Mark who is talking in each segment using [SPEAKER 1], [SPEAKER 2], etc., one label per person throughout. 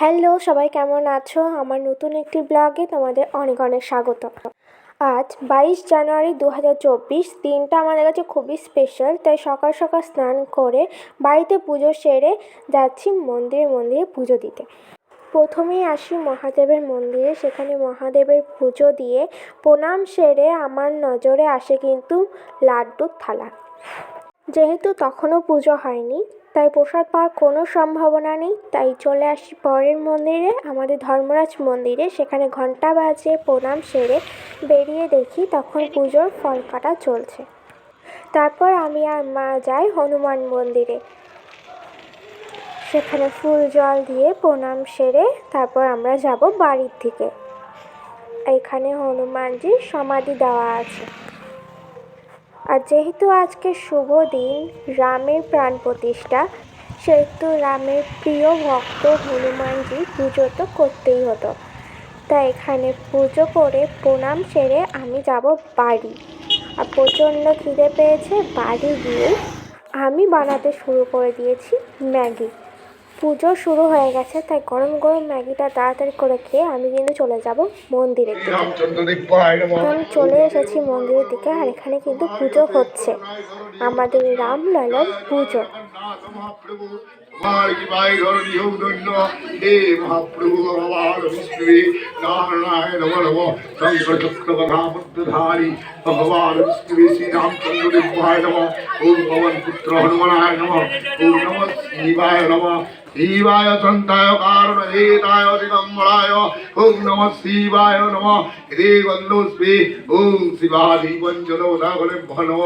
[SPEAKER 1] Hello, সবাই কেমন আছো? আমার নতুন একটি ব্লগে তোমাদের অনেক অনেক স্বাগত। আজ বাইশ জানুয়ারি দু হাজার চব্বিশ, দিনটা আমাদের কাছে খুবই স্পেশাল তাই সকাল সকাল স্নান করে বাড়িতে পুজো সেরে যাচ্ছি মন্দিরে মন্দিরে পুজো দিতে। প্রথমেই আসি মহাদেবের মন্দিরে, সেখানে মহাদেবের পুজো দিয়ে প্রণাম সেরে আমার নজরে আসে কিন্তু লাড্ডুর থালা। যেহেতু তখনও পুজো হয়নি, তাই প্রসাদ পাওয়ার কোনো সম্ভাবনা নেই, তাই চলে আসি পরের মন্দিরে, আমাদের ধর্মরাজ মন্দিরে, সেখানে ঘণ্টা বাজে প্রণাম সেরে বেরিয়ে দেখি তখন পুজোর ফল কাটা চলছে। তারপর আমি আর মা যাই হনুমান মন্দিরে। সেখানে ফুল জল দিয়ে প্রণাম সেরে তারপর আমরা যাব বাড়ির দিকে। এখানে হনুমানজির সমাধি দেওয়া আছে। আর যেহেতু আজকে শুভ দিন, রামের প্রাণ প্রতিষ্ঠা, সেহেতু রামের প্রিয় ভক্ত হনুমানজি পুজো তো করতেই হতো। তাই এখানে পুজো করে প্রণাম সেরে আমি যাব বাড়ি। আর প্রচণ্ড খিদে পেয়েছে, বাড়ি গিয়ে আমি বানাতে শুরু করে দিয়েছি ম্যাগি। পুজো শুরু হয়ে গেছে তাই গরম গরম ম্যাগিটা তাড়াতাড়ি করে খেয়ে আমি কিন্তু চলে যাব মন্দিরের দিকে। আমি চলে এসেছি মন্দিরের দিকে আর এখানে কিন্তু পুজো হচ্ছে। আমাদের রামলালার পুজো।
[SPEAKER 2] ভগবান শ্রী রামচন্দ্র দেবায় নম। ওম পবন পুত্র হনুমানায় নম। ওম নম শিবায় নম। শিবায় সন্তায় কারণ হেতায় দিগম্বরায় ওম নম শিবায় নম হৃদে বন্ধুস্মে ওম শিবাধি পঞ্চন উদাহরণে নম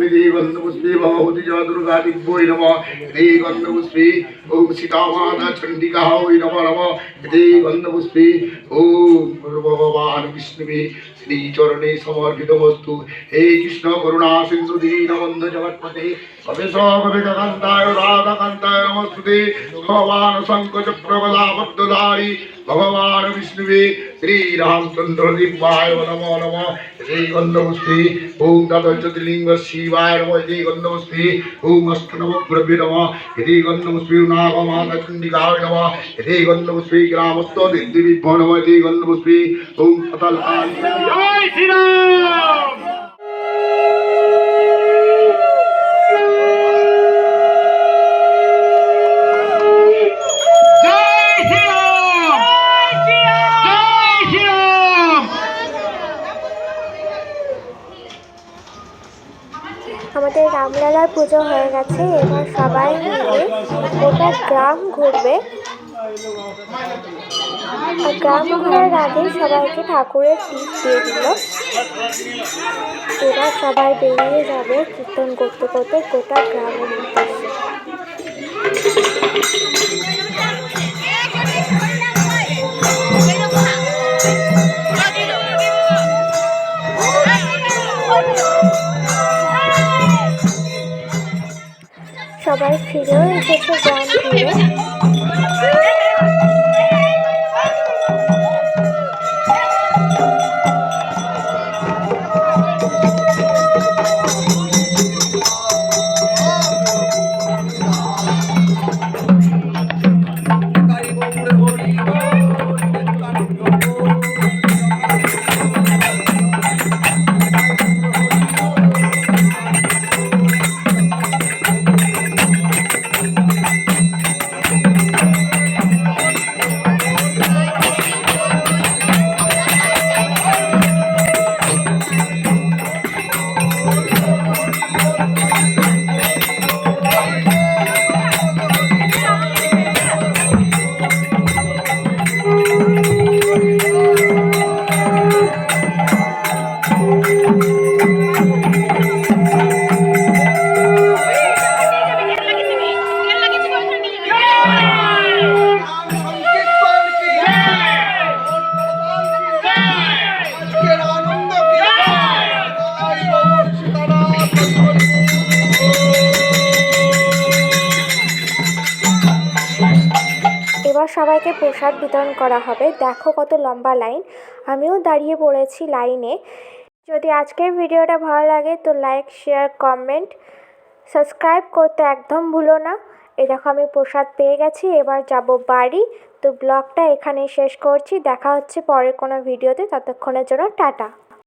[SPEAKER 2] হৃদে বন্ধুপুষ্পে ভগবতী জয় দুর্গা দিব্যই নম হৃদে গন্ধপুষ্পে ওম সীতামাতা চণ্ডিকা ওই নম নম হৃদে গন্ধপুষ্পে ওম ভগবান বিষ্ণুবে শ্রীচরণে সমর্পিত বস্তু হে কৃষ্ণ করুণা সিন্ধু দীনবন্ধ জগৎপতে কবে সবে কান্তায় রাধাকান্তায় নমস্তুতে ভগবান শঙ্কচক্রগদাবদ্ধধারী ভগবান বিষ্ণুবে শ্রীরামচন্দ্র দিব্যায় নম নম শ্রী গন্ধপুষ্পে ওম তদজ্যোতির্লিঙ্গ শিবায় নম শ্রী গন্ধপুষ্পে ওম অষ্টনবগ্রভ্য নম শ্রী গন্ধপুষ্পে নাগমাতা চণ্ডিকায় নম শ্রী
[SPEAKER 1] আমাদের পুজো হয়ে গেছে, এবার সবাই মিলে গোটা গ্রাম ঘুরবে। গ্রাম ঘোরার আগে সবাইকে ঠাকুরের টিপ দিয়ে দিল। এবার সবাই বেরিয়ে যাবে কীর্তন করতে করতে গোটা গ্রামের উদ্দেশ্যে। সবাই ফিরেও এসেছে গ্রাম ঘুরে সবাইকে প্রসাদ বিতরণ করা হবে। দেখো কত লম্বা লাইন। আমিও দাঁড়িয়ে পড়েছি লাইনে। যদি আজকের ভিডিওটা ভালো লাগে তো লাইক শেয়ার কমেন্ট সাবস্ক্রাইব করতে একদম ভুলো না। এই দেখো আমি প্রসাদ পেয়ে গেছি, এবার যাব বাড়ি। তো ব্লগটা এখানেই শেষ করছি। দেখা হচ্ছে পরের কোনো ভিডিওতে। ততক্ষণের জন্য টাটা।